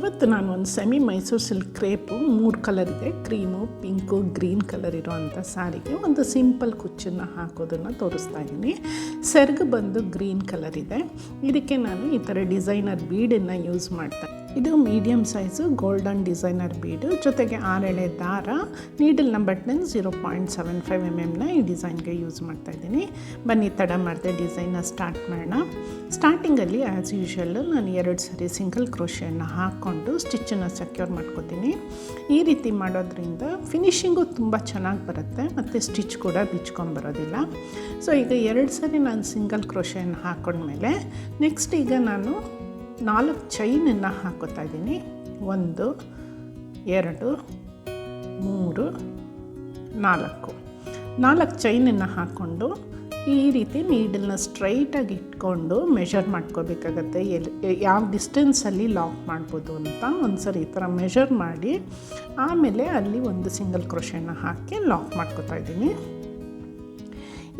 ಇವತ್ತು ನಾನು ಒಂದು ಸೆಮಿ ಮೈಸೂರು ಸಿಲ್ಕ್ ಕ್ರೇಪು ಮೂರು ಕಲರ್ ಇದೆ. ಕ್ರೀಮು ಪಿಂಕು ಗ್ರೀನ್ ಕಲರ್ ಇರೋವಂಥ ಸ್ಯಾರಿಗೆ ಒಂದು ಸಿಂಪಲ್ ಕುಚ್ಚನ್ನು ಹಾಕೋದನ್ನು ತೋರಿಸ್ತಾ ಇದ್ದೀನಿ ಸೆರ್ಗು ಬಂದು ಗ್ರೀನ್ ಕಲರ್ ಇದೆ. ಇದಕ್ಕೆ ನಾನು ಈ ಥರ ಡಿಸೈನರ್ ಬೀಡನ್ನು ಯೂಸ್ ಮಾಡ್ತಾ ಇದು medium size golden designer bead ಜೊತೆಗೆ ಆರೆಳೆ ದಾರ needle number ten zero point seven five M ಎಮ್ನ ಈ ಡಿಸೈನ್ಗೆ ಯೂಸ್ ಮಾಡ್ತಾ ಇದ್ದೀನಿ. ಬನ್ನಿ, ತಡ ಮಾಡಿದೆ ಡಿಸೈನ್ನ ಸ್ಟಾರ್ಟ್ ಮಾಡೋಣ. ಸ್ಟಾರ್ಟಿಂಗಲ್ಲಿ ಆ್ಯಸ್ ಯೂಶ್ವಲ್ಲು ನಾನು ಎರಡು ಸರಿ ಸಿಂಗಲ್ ಕ್ರೋಶಿಯನ್ನು ಹಾಕ್ಕೊಂಡು ಸ್ಟಿಚ್ಚನ್ನು ಸೆಕ್ಯೂರ್ ಮಾಡ್ಕೋತೀನಿ. ಈ ರೀತಿ ಮಾಡೋದ್ರಿಂದ ಫಿನಿಷಿಂಗು ತುಂಬ ಚೆನ್ನಾಗಿ ಬರುತ್ತೆ, ಮತ್ತು ಸ್ಟಿಚ್ ಕೂಡ ಬಿಚ್ಕೊಂಬರೋದಿಲ್ಲ ಸೊ ಈಗ ಎರಡು ಸರಿ ನಾನು ಸಿಂಗಲ್ ಕ್ರೋಶೆಯನ್ನು ಹಾಕೊಂಡ್ಮೇಲೆ ನೆಕ್ಸ್ಟ್ ಈಗ ನಾನು ನಾಲ್ಕು ಚೈನನ್ನು ಹಾಕೋತಾ ಇದ್ದೀನಿ. ಒಂದು, ಎರಡು, ಮೂರು, ನಾಲ್ಕು. ನಾಲ್ಕು ಚೈನನ್ನು ಹಾಕ್ಕೊಂಡು ಈ ರೀತಿ ನೀಡಲ್ನ ಸ್ಟ್ರೈಟಾಗಿ ಇಟ್ಕೊಂಡು ಮೆಷರ್ ಮಾಡ್ಕೋಬೇಕಾಗತ್ತೆ. ಎಲ್ಲಿ ಯಾವ ಡಿಸ್ಟೆನ್ಸಲ್ಲಿ ಲಾಕ್ ಮಾಡ್ಬೋದು ಅಂತ ಒಂದು ಸರಿ ಈ ಥರ ಮೆಷರ್ ಮಾಡಿ ಆಮೇಲೆ ಅಲ್ಲಿ ಒಂದು ಸಿಂಗಲ್ ಕ್ರೋಶೆನ ಹಾಕಿ ಲಾಕ್ ಮಾಡ್ಕೋತಾ ಇದ್ದೀನಿ.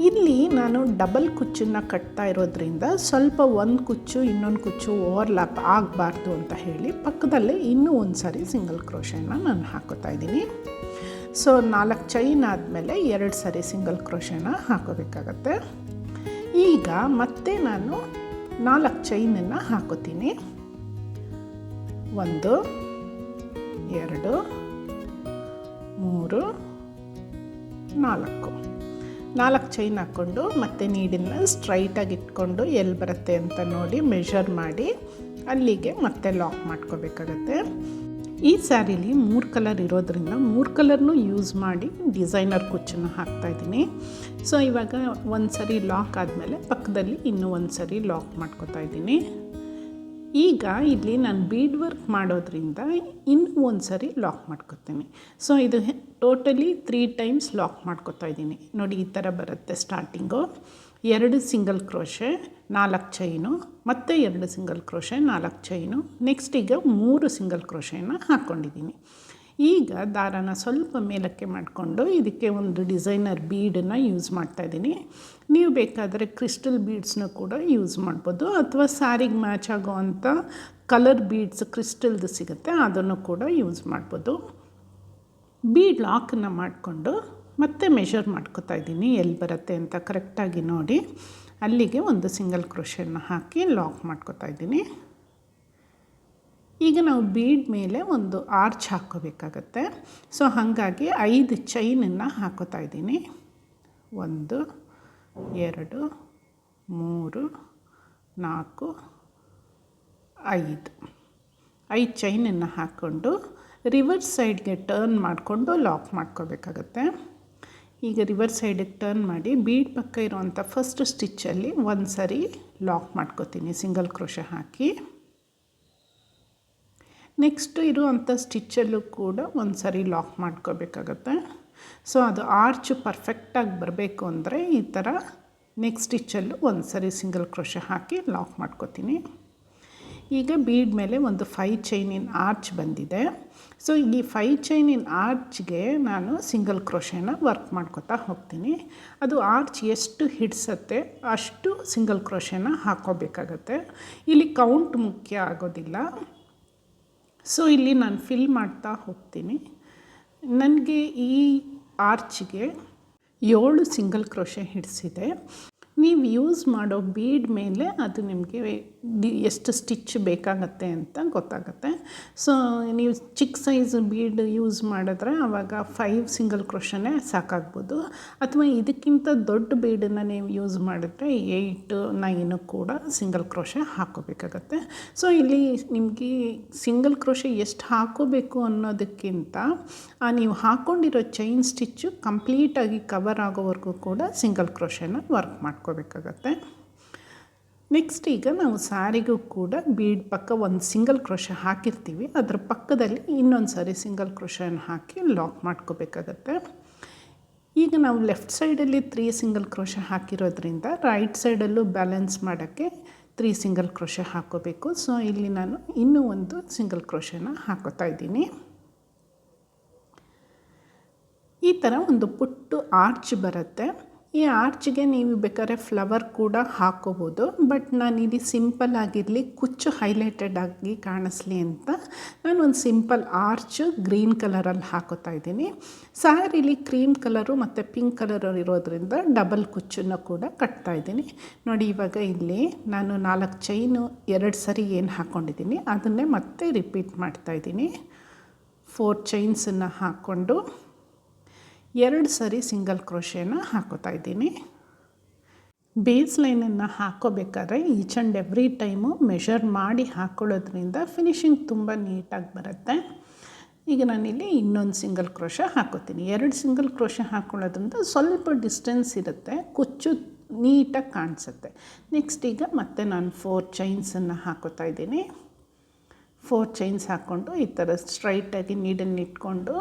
ಇಲ್ಲಿ ನಾನು ಡಬಲ್ ಕುಚ್ಚನ್ನು ಕಟ್ತಾ ಇರೋದ್ರಿಂದ ಸ್ವಲ್ಪ ಒಂದು ಕುಚ್ಚು, ಇನ್ನೊಂದು ಕುಚ್ಚು ಓವರ್ಲ್ಯಾಪ್ ಆಗಬಾರ್ದು ಅಂತ ಹೇಳಿ ಪಕ್ಕದಲ್ಲೇ ಇನ್ನೂ ಒಂದು ಸಾರಿ ಸಿಂಗಲ್ ಕ್ರೋಶೆನ ನಾನು ಹಾಕೋತಾ ಇದ್ದೀನಿ. ಸೊ ನಾಲ್ಕು ಚೈನ್ ಆದಮೇಲೆ ಎರಡು ಸಾರಿ ಸಿಂಗಲ್ ಕ್ರೋಶೆನ ಹಾಕೋಬೇಕಾಗತ್ತೆ. ಈಗ ಮತ್ತೆ ನಾನು ನಾಲ್ಕು ಚೈನನ್ನು ಹಾಕೋತೀನಿ. ಒಂದು, ಎರಡು, ಮೂರು, ನಾಲ್ಕು. ನಾಲ್ಕು ಚೈನ್ ಹಾಕ್ಕೊಂಡು ಮತ್ತೆ ನೀಡಿನ ಸ್ಟ್ರೈಟಾಗಿ ಇಟ್ಕೊಂಡು ಎಲ್ಲಿ ಬರುತ್ತೆ ಅಂತ ನೋಡಿ ಮೆಷರ್ ಮಾಡಿ ಅಲ್ಲಿಗೆ ಮತ್ತೆ ಲಾಕ್ ಮಾಡ್ಕೋಬೇಕಾಗತ್ತೆ. ಈ ಸ್ಯಾರೀಲಿ ಮೂರು ಕಲರ್ ಇರೋದ್ರಿಂದ ಮೂರು ಕಲರ್ನೂ ಯೂಸ್ ಮಾಡಿ ಡಿಸೈನರ್ ಕುಚ್ಚನ್ನು ಹಾಕ್ತಾಯಿದ್ದೀನಿ ಸೊ ಇವಾಗ ಒಂದು ಸರಿ ಲಾಕ್ ಆದಮೇಲೆ ಪಕ್ಕದಲ್ಲಿ ಇನ್ನೂ ಒಂದು ಸರಿ ಲಾಕ್ ಮಾಡ್ಕೋತಾ ಇದ್ದೀನಿ. ಈಗ ಇಲ್ಲಿ ನಾನು ಬೀಡ್ ವರ್ಕ್ ಮಾಡೋದ್ರಿಂದ ಇನ್ನೂ ಒಂದು ಸರಿ ಲಾಕ್ ಮಾಡ್ಕೊತೀನಿ. ಸೊ ಇದು ಟೋಟಲಿ ತ್ರೀ ಟೈಮ್ಸ್ ಲಾಕ್ ಮಾಡ್ಕೊತಾ ಇದ್ದೀನಿ. ನೋಡಿ, ಈ ಥರ ಬರುತ್ತೆ ಸ್ಟಾರ್ಟಿಂಗು ಎರಡು ಸಿಂಗಲ್ ಕ್ರೋಶೆ ನಾಲ್ಕು ಚೈನು ಮತ್ತು ಎರಡು ಸಿಂಗಲ್ ಕ್ರೋಶೆ ನಾಲ್ಕು ಚೈನು ನೆಕ್ಸ್ಟ್ ಈಗ ಮೂರು ಸಿಂಗಲ್ ಕ್ರೋಶೆಯನ್ನು ಹಾಕ್ಕೊಂಡಿದ್ದೀನಿ ಈಗ ದಾರಾನ ಸ್ವಲ್ಪ ಮೇಲಕ್ಕೆ ಮಾಡಿಕೊಂಡು ಇದಕ್ಕೆ ಒಂದು ಡಿಸೈನರ್ ಬೀಡನ್ನು ಯೂಸ್ ಮಾಡ್ತಾ ಇದ್ದೀನಿ. ನೀವು ಬೇಕಾದರೆ ಕ್ರಿಸ್ಟಲ್ ಬೀಡ್ಸ್ನ ಕೂಡ ಯೂಸ್ ಮಾಡ್ಬೋದು. ಅಥವಾ ಸ್ಯಾರಿಗೆ ಮ್ಯಾಚ್ ಆಗುವಂಥ ಕಲರ್ ಬೀಡ್ಸ್ ಕ್ರಿಸ್ಟಲ್ದು ಸಿಗುತ್ತೆ, ಅದನ್ನು ಕೂಡ ಯೂಸ್ ಮಾಡ್ಬೋದು. ಬೀಡ್ ಲಾಕನ್ನು ಮಾಡಿಕೊಂಡು ಮತ್ತೆ ಮೆಷರ್ ಮಾಡ್ಕೋತಾ ಇದ್ದೀನಿ. ಎಲ್ಲಿ ಬರುತ್ತೆ ಅಂತ ಕರೆಕ್ಟಾಗಿ ನೋಡಿ. ಅಲ್ಲಿಗೆ ಒಂದು ಸಿಂಗಲ್ ಕ್ರೋಷನ್ನು ಹಾಕಿ ಲಾಕ್ ಮಾಡ್ಕೋತಾ ಇದ್ದೀನಿ. ಈಗ ನಾವು ಬೀಡ್ ಮೇಲೆ ಒಂದು ಆರ್ಚ್ ಹಾಕ್ಕೋಬೇಕಾಗತ್ತೆ. ಸೊ ಹಾಗಾಗಿ ಐದು ಚೈನನ್ನು ಹಾಕೋತಾ ಇದ್ದೀನಿ. ಒಂದು, ಎರಡು, ಮೂರು, ನಾಲ್ಕು, ಐದು. ಐದು ಚೈನನ್ನು ಹಾಕ್ಕೊಂಡು ರಿವರ್ಸ್ ಸೈಡ್ಗೆ ಟರ್ನ್ ಮಾಡಿಕೊಂಡು ಲಾಕ್ ಮಾಡ್ಕೋಬೇಕಾಗತ್ತೆ. ಈಗ ರಿವರ್ಸ್ ಸೈಡಿಗೆ ಟರ್ನ್ ಮಾಡಿ ಬೀಡ್ ಪಕ್ಕ ಇರುವಂಥ ಫಸ್ಟ್ ಸ್ಟಿಚ್ಚಲ್ಲಿ ಒಂದು ಸರಿ ಲಾಕ್ ಮಾಡ್ಕೋತೀನಿ, ಸಿಂಗಲ್ ಕ್ರೋಶ ಹಾಕಿ. ನೆಕ್ಸ್ಟು ಇರುವಂಥ ಸ್ಟಿಚ್ಚಲ್ಲೂ ಕೂಡ ಒಂದು ಸರಿ ಲಾಕ್ ಮಾಡ್ಕೋಬೇಕಾಗತ್ತೆ. ಸೊ, ಅದು ಆರ್ಚ್ ಪರ್ಫೆಕ್ಟಾಗಿ ಬರಬೇಕು ಅಂದರೆ ಈ ಥರ ನೆಕ್ಸ್ಟ್ ಸ್ಟಿಚ್ಚಲ್ಲೂ ಒಂದು ಸರಿ ಸಿಂಗಲ್ ಕ್ರೋಶ ಹಾಕಿ ಲಾಕ್ ಮಾಡ್ಕೋತೀನಿ. ಈಗ ಬೀಡ್ ಮೇಲೆ ಒಂದು ಫೈ ಚೈನಿನ ಆರ್ಚ್ ಬಂದಿದೆ. ಸೊ ಈ ಫೈ ಚೈನಿನ ಆರ್ಚ್ಗೆ ನಾನು ಸಿಂಗಲ್ ಕ್ರೋಶೆನ ವರ್ಕ್ ಮಾಡ್ಕೋತಾ ಹೋಗ್ತೀನಿ. ಅದು ಆರ್ಚ್ ಎಷ್ಟು ಹಿಡ್ಸತ್ತೆ ಅಷ್ಟು ಸಿಂಗಲ್ ಕ್ರೋಶೆನ ಹಾಕೋಬೇಕಾಗತ್ತೆ. ಇಲ್ಲಿ ಕೌಂಟ್ ಮುಖ್ಯ ಆಗೋದಿಲ್ಲ. ಸೊ ಇಲ್ಲಿ ನಾನು ಫಿಲ್ ಮಾಡ್ತಾ ಹೋಗ್ತೀನಿ. ನನಗೆ ಈ ಆರ್ಚ್ಗೆ ಏಳು ಸಿಂಗಲ್ ಕ್ರೋಶೆ ಹಿಡಿಸಿದೆ. ನೀವು ಯೂಸ್ ಮಾಡೋ ಬೀಡ್ ಮೇಲೆ ಅದು ನಿಮಗೆ ಎಷ್ಟು ಸ್ಟಿಚ್ ಬೇಕಾಗತ್ತೆ ಅಂತ ಗೊತ್ತಾಗುತ್ತೆ. ಸೊ ನೀವು ಚಿಕ್ಕ ಸೈಜ್ ಬೀಡ್ ಯೂಸ್ ಮಾಡಿದ್ರೆ ಆವಾಗ ಫೈವ್ ಸಿಂಗಲ್ ಕ್ರೋಶನೇ ಸಾಕಾಗ್ಬೋದು. ಅಥವಾ ಇದಕ್ಕಿಂತ ದೊಡ್ಡ ಬೀಡನ್ನು ನೀವು ಯೂಸ್ ಮಾಡಿದ್ರೆ ಏಯ್ಟ್ ನೈನು ಕೂಡ ಸಿಂಗಲ್ ಕ್ರೋಶೆ ಹಾಕೋಬೇಕಾಗತ್ತೆ. ಸೊ ಇಲ್ಲಿ ನಿಮಗೆ ಸಿಂಗಲ್ ಕ್ರೋಶೆ ಎಷ್ಟು ಹಾಕೋಬೇಕು ಅನ್ನೋದಕ್ಕಿಂತ ನೀವು ಹಾಕ್ಕೊಂಡಿರೋ ಚೈನ್ ಸ್ಟಿಚ್ಚು ಕಂಪ್ಲೀಟಾಗಿ ಕವರ್ ಆಗೋವರೆಗೂ ಕೂಡ ಸಿಂಗಲ್ ಕ್ರೋಶೆನ ವರ್ಕ್ ಮಾಡ್ಕೋಬೇಕಾಗತ್ತೆ. ನೆಕ್ಸ್ಟ್ ಈಗ ನಾವು ಸ್ಯಾರಿಗೂ ಕೂಡ ಬೀಡ್ ಪಕ್ಕ ಒಂದು ಸಿಂಗಲ್ ಕ್ರೋಶ ಹಾಕಿರ್ತೀವಿ. ಅದರ ಪಕ್ಕದಲ್ಲಿ ಇನ್ನೊಂದು ಸಾರಿ ಸಿಂಗಲ್ ಕ್ರೋಶನ ಹಾಕಿ ಲಾಕ್ ಮಾಡ್ಕೋಬೇಕಾಗತ್ತೆ. ಈಗ ನಾವು ಲೆಫ್ಟ್ ಸೈಡಲ್ಲಿ ತ್ರೀ ಸಿಂಗಲ್ ಕ್ರೋಶ ಹಾಕಿರೋದ್ರಿಂದ ರೈಟ್ ಸೈಡಲ್ಲೂ ಬ್ಯಾಲೆನ್ಸ್ ಮಾಡೋಕ್ಕೆ ತ್ರೀ ಸಿಂಗಲ್ ಕ್ರೋಶ ಹಾಕೋಬೇಕು. ಸೊ ಇಲ್ಲಿ ನಾನು ಇನ್ನೂ ಒಂದು ಸಿಂಗಲ್ ಕ್ರೋಶನ ಹಾಕೋತಾ ಇದ್ದೀನಿ. ಈ ಥರ ಒಂದು ಪುಟ್ಟು ಆರ್ಚ್ ಬರುತ್ತೆ. ಈ ಆರ್ಚ್ಗೆ ನೀವು ಬೇಕಾದ್ರೆ ಫ್ಲವರ್ ಕೂಡ ಹಾಕೋಬೋದು, ಬಟ್ ನಾನು ಇಲ್ಲಿ ಸಿಂಪಲ್ ಆಗಿರಲಿ, ಕುಚ್ಚು ಹೈಲೈಟೆಡ್ ಆಗಿ ಕಾಣಿಸ್ಲಿ ಅಂತ ನಾನು ಒಂದು ಸಿಂಪಲ್ ಆರ್ಚ್ ಗ್ರೀನ್ ಕಲರಲ್ಲಿ ಹಾಕೋತಾ ಇದ್ದೀನಿ. ಸ್ಯಾರಿಲಿ ಕ್ರೀಮ್ ಕಲರು ಮತ್ತು ಪಿಂಕ್ ಕಲರ್ ಇರೋದ್ರಿಂದ ಡಬಲ್ ಕುಚ್ಚನ್ನು ಕೂಡ ಕಟ್ತಾ ಇದ್ದೀನಿ. ನೋಡಿ, ಇವಾಗ ಇಲ್ಲಿ ನಾನು ನಾಲ್ಕು ಚೈನು ಎರಡು ಸರಿ ಏನು ಹಾಕ್ಕೊಂಡಿದ್ದೀನಿ ಅದನ್ನೇ ಮತ್ತೆ ರಿಪೀಟ್ ಮಾಡ್ತಾ ಇದ್ದೀನಿ. ಫೋರ್ ಚೈನ್ಸನ್ನು ಹಾಕ್ಕೊಂಡು ಎರಡು ಸರಿ ಸಿಂಗಲ್ ಕ್ರೋಶೇನ ಹಾಕೋತಾ ಇದ್ದೀನಿ. ಬೇಸ್ ಲೈನನ್ನು ಹಾಕೋಬೇಕಾದ್ರೆ each and every time measure ಮಾಡಿ ಹಾಕ್ಕೊಳ್ಳೋದ್ರಿಂದ ಫಿನಿಶಿಂಗ್ ತುಂಬ ನೀಟಾಗಿ ಬರುತ್ತೆ. ಈಗ ನಾನಿಲ್ಲಿ ಇನ್ನೊಂದು ಸಿಂಗಲ್ ಕ್ರೋಶ ಹಾಕೋತೀನಿ. ಎರಡು ಸಿಂಗಲ್ ಕ್ರೋಶ ಹಾಕ್ಕೊಳ್ಳೋದ್ರಿಂದ ಸ್ವಲ್ಪ ಡಿಸ್ಟೆನ್ಸ್ ಇರುತ್ತೆ, ಕುಚ್ಚು ನೀಟಾಗಿ ಕಾಣಿಸುತ್ತೆ. ನೆಕ್ಸ್ಟ್ ಈಗ ಮತ್ತೆ ನಾನು ಫೋರ್ ಚೈನ್ಸನ್ನು ಹಾಕೋತಾ ಇದ್ದೀನಿ. ಫೋರ್ ಚೈನ್ಸ್ ಹಾಕ್ಕೊಂಡು ಈ ಥರ ಸ್ಟ್ರೈಟಾಗಿ ನೀಡನ್ನು ಇಟ್ಕೊಂಡು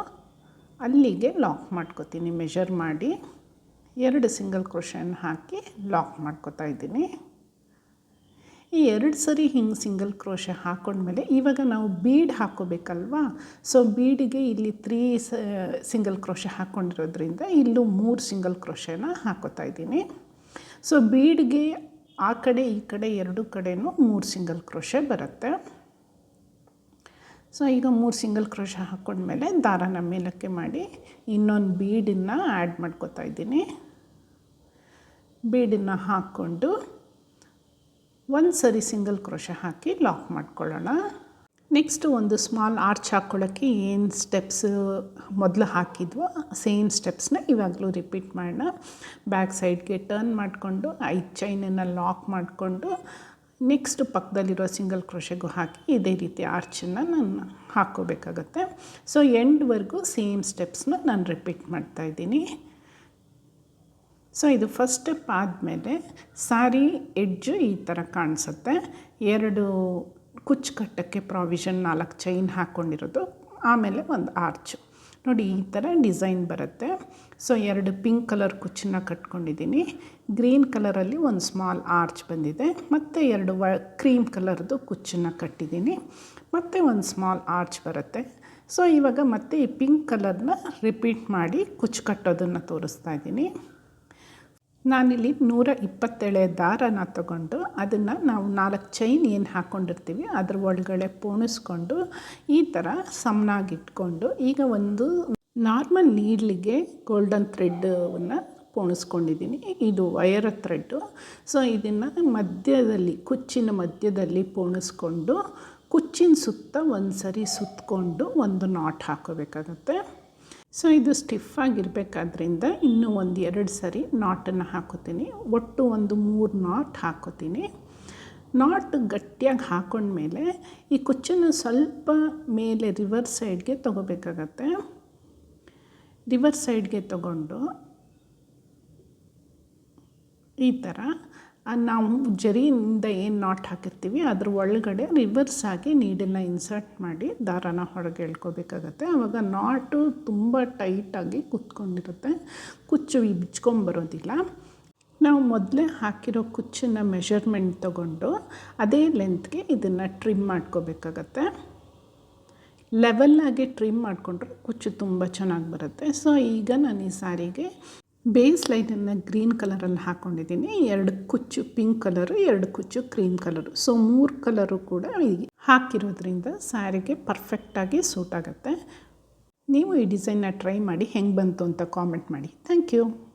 ಅಲ್ಲಿಗೆ ಲಾಕ್ ಮಾಡ್ಕೋತೀನಿ ಮೆಷರ್ ಮಾಡಿ. ಎರಡು ಸಿಂಗಲ್ ಕ್ರೋಶನ್ ಹಾಕಿ ಲಾಕ್ ಮಾಡ್ಕೋತಾ ಇದ್ದೀನಿ. ಈ ಎರಡು ಸರಿ ಹಿಂಗೆ ಸಿಂಗಲ್ ಕ್ರೋಶ ಹಾಕೊಂಡ್ಮೇಲೆ ಇವಾಗ ನಾವು ಬೀಡ್ ಹಾಕೋಬೇಕಲ್ವಾ? ಸೊ ಬೀಡಿಗೆ ಇಲ್ಲಿ ತ್ರೀ ಸಿಂಗಲ್ ಕ್ರೋಶ ಹಾಕ್ಕೊಂಡಿರೋದ್ರಿಂದ ಇಲ್ಲೂ ಮೂರು ಸಿಂಗಲ್ ಕ್ರೋಶನ ಹಾಕೋತಾ ಇದ್ದೀನಿ. ಸೊ ಬೀಡ್ಗೆ ಆ ಕಡೆ, ಈ ಕಡೆ ಎರಡು ಕಡೆಯೂ ಮೂರು ಸಿಂಗಲ್ ಕ್ರೋಶ ಬರುತ್ತೆ. ಸೊ, ಈಗ ಮೂರು ಸಿಂಗಲ್ ಕ್ರೋಶ ಹಾಕ್ಕೊಂಡ್ಮೇಲೆ ದಾರನ ಮೇಲಕ್ಕೆ ಮಾಡಿ ಇನ್ನೊಂದು ಬೀಡನ್ನು ಆ್ಯಡ್ ಮಾಡ್ಕೋತಾ ಇದ್ದೀನಿ. ಬೀಡನ್ನು ಹಾಕ್ಕೊಂಡು ಒಂದು ಸರಿ ಸಿಂಗಲ್ ಕ್ರೋಶ ಹಾಕಿ ಲಾಕ್ ಮಾಡ್ಕೊಳ್ಳೋಣ. ನೆಕ್ಸ್ಟು ಒಂದು ಸ್ಮಾಲ್ ಆರ್ಚ್ ಹಾಕ್ಕೊಳ್ಳೋಕ್ಕೆ ಏನು ಸ್ಟೆಪ್ಸ್ ಮೊದಲು ಹಾಕಿದ್ವೋ ಸೇಮ್ ಸ್ಟೆಪ್ಸ್ನ ಇವಾಗಲೂ ರಿಪೀಟ್ ಮಾಡೋಣ. ಬ್ಯಾಕ್ ಸೈಡ್ಗೆ ಟರ್ನ್ ಮಾಡಿಕೊಂಡು ಐದು ಚೈನನ್ನು ಲಾಕ್ ಮಾಡಿಕೊಂಡು ನೆಕ್ಸ್ಟ್ ಪಕ್ಕದಲ್ಲಿರೋ ಸಿಂಗಲ್ ಕ್ರೋಶೆಗೂ ಹಾಕಿ ಇದೇ ರೀತಿ ಆರ್ಚನ್ನು ನಾನು ಹಾಕ್ಕೋಬೇಕಾಗತ್ತೆ. ಸೊ ಎಂಡ್ವರೆಗೂ ಸೇಮ್ ಸ್ಟೆಪ್ಸ್ನ ನಾನು ರಿಪೀಟ್ ಮಾಡ್ತಾಯಿದ್ದೀನಿ ಸೊ ಇದು ಫಸ್ಟ್ ಸ್ಟೆಪ್ ಆದಮೇಲೆ ಸಾರಿ ಎಡ್ಜು ಈ ಥರ ಕಾಣಿಸುತ್ತೆ. ಎರಡು ಕುಚ್ಚು ಕಟ್ಟಕ್ಕೆ ಪ್ರಾವಿಷನ್ ನಾಲ್ಕು ಚೈನ್ ಹಾಕ್ಕೊಂಡಿರೋದು ಆಮೇಲೆ ಒಂದು ಆರ್ಚು ನೋಡಿ, ಈ ಥರ ಡಿಸೈನ್ ಬರುತ್ತೆ. ಸೊ ಎರಡು ಪಿಂಕ್ ಕಲರ್ ಕುಚ್ಚನ್ನ ಕಟ್ಕೊಂಡಿದ್ದೀನಿ. ಗ್ರೀನ್ ಕಲರಲ್ಲಿ ಒಂದು ಸ್ಮಾಲ್ ಆರ್ಚ್ ಬಂದಿದೆ. ಮತ್ತು ಎರಡು ವ, ಕ್ರೀಮ್ ಕಲರ್ದು ಕುಚ್ಚನ್ನು ಕಟ್ಟಿದ್ದೀನಿ. ಮತ್ತು ಒಂದು ಸ್ಮಾಲ್ ಆರ್ಚ್ ಬರುತ್ತೆ. ಸೊ ಇವಾಗ ಮತ್ತೆ ಈ ಪಿಂಕ್ ಕಲರ್ನ ರಿಪೀಟ್ ಮಾಡಿ ಕುಚ್ಚು ಕಟ್ಟೋದನ್ನು ತೋರಿಸ್ತಾ ಇದ್ದೀನಿ. ನಾನಿಲ್ಲಿ ನೂರ ಇಪ್ಪತ್ತೇಳೆ ದಾರನ ತಗೊಂಡು ಅದನ್ನು ನಾವು ನಾಲ್ಕು ಚೈನ್ ಏನು ಹಾಕ್ಕೊಂಡಿರ್ತೀವಿ ಅದ್ರ ಒಳಗಡೆ ಪೋಣಿಸ್ಕೊಂಡು ಈ ಥರ ಸಮನಾಗಿಟ್ಕೊಂಡು ಈಗ ಒಂದು ನಾರ್ಮಲ್ ನೀಡ್ಲಿಗೆ ಗೋಲ್ಡನ್ ಥ್ರೆಡ್ಡನ್ನು ಪೋಣಿಸ್ಕೊಂಡಿದ್ದೀನಿ ಇದು ವಯರ ಥ್ರೆಡ್ಡು ಸೊ ಇದನ್ನು ಮಧ್ಯದಲ್ಲಿ, ಕುಚ್ಚಿನ ಮಧ್ಯದಲ್ಲಿ ಪೋಣಿಸ್ಕೊಂಡು ಕುಚ್ಚಿನ ಸುತ್ತ ಒಂದು ಸರಿ ಸುತ್ತಕೊಂಡು ಒಂದು ನಾಟ್ ಹಾಕೋಬೇಕಾಗತ್ತೆ. ಸೊ ಇದು ಸ್ಟಿಫ್ ಆಗಿರಬೇಕಾದ್ರಿಂದ ಇನ್ನೂ ಒಂದು ಎರಡು ಸರಿ ನಾಟನ್ನು ಹಾಕೋತೀನಿ ಒಟ್ಟು ಒಂದು ಮೂರು ನಾಟ್ ಹಾಕೋತೀನಿ ನಾಟ್ ಗಟ್ಟಿಯಾಗಿ ಹಾಕೊಂಡ್ಮೇಲೆ ಈ ಕುಚ್ಚನ್ನು ಸ್ವಲ್ಪ ಮೇಲೆ ರಿವರ್ಸ್ ಸೈಡ್ಗೆ ತೊಗೋಬೇಕಾಗತ್ತೆ. ರಿವರ್ಸ್ ಸೈಡ್ಗೆ ತಗೊಂಡು ಈ ಥರ ನಾವು ಜರಿಯಿಂದ ಏನು ನಾಟ್ ಹಾಕಿರ್ತೀವಿ, ಅದ್ರ ಒಳಗಡೆ ರಿವರ್ಸ್ ಆಗಿ ನೀಡನ್ನು ಇನ್ಸರ್ಟ್ ಮಾಡಿ ದಾರಾನ ಹೊರಗೆ ಎಳ್ಕೊಬೇಕಾಗತ್ತೆ. ಆವಾಗ ನಾಟು ತುಂಬ ಟೈಟಾಗಿ ಕುತ್ಕೊಂಡಿರುತ್ತೆ. ಕುಚ್ಚು ಬಿಚ್ಕೊಂಬರೋದಿಲ್ಲ. ನಾವು ಮೊದಲೇ ಹಾಕಿರೋ ಕುಚ್ಚನ್ನು ಮೆಷರ್ಮೆಂಟ್ ತಗೊಂಡು ಅದೇ ಲೆಂತ್ಗೆ ಇದನ್ನು ಟ್ರಿಮ್ ಮಾಡ್ಕೋಬೇಕಾಗತ್ತೆ. ಲೆವೆಲ್ಲಾಗಿ ಟ್ರಿಮ್ ಮಾಡಿಕೊಂಡ್ರೆ ಕುಚ್ಚು ತುಂಬ ಚೆನ್ನಾಗಿ ಬರುತ್ತೆ. ಸೊ ಈಗ ನಾನು ಈ ಸಾರಿಗೆ ಬೇಸ್ ಲೈನನ್ನು ಗ್ರೀನ್ ಕಲರಲ್ಲಿ ಹಾಕ್ಕೊಂಡಿದ್ದೀನಿ ಎರಡು ಕುಚ್ಚು ಪಿಂಕ್ ಕಲರು, ಎರಡು ಕುಚ್ಚು ಕ್ರೀಮ್ ಕಲರು. ಸೊ ಮೂರು ಕಲರು ಕೂಡ ಹಾಕಿರೋದ್ರಿಂದ ಸ್ಯಾರಿಗೆ ಪರ್ಫೆಕ್ಟಾಗಿ ಸೂಟ್ ಆಗುತ್ತೆ. ನೀವು ಈ ಡಿಸೈನ್ನ ಟ್ರೈ ಮಾಡಿ ಹೆಂಗೆ ಬಂತು ಅಂತ ಕಾಮೆಂಟ್ ಮಾಡಿ. Thank you.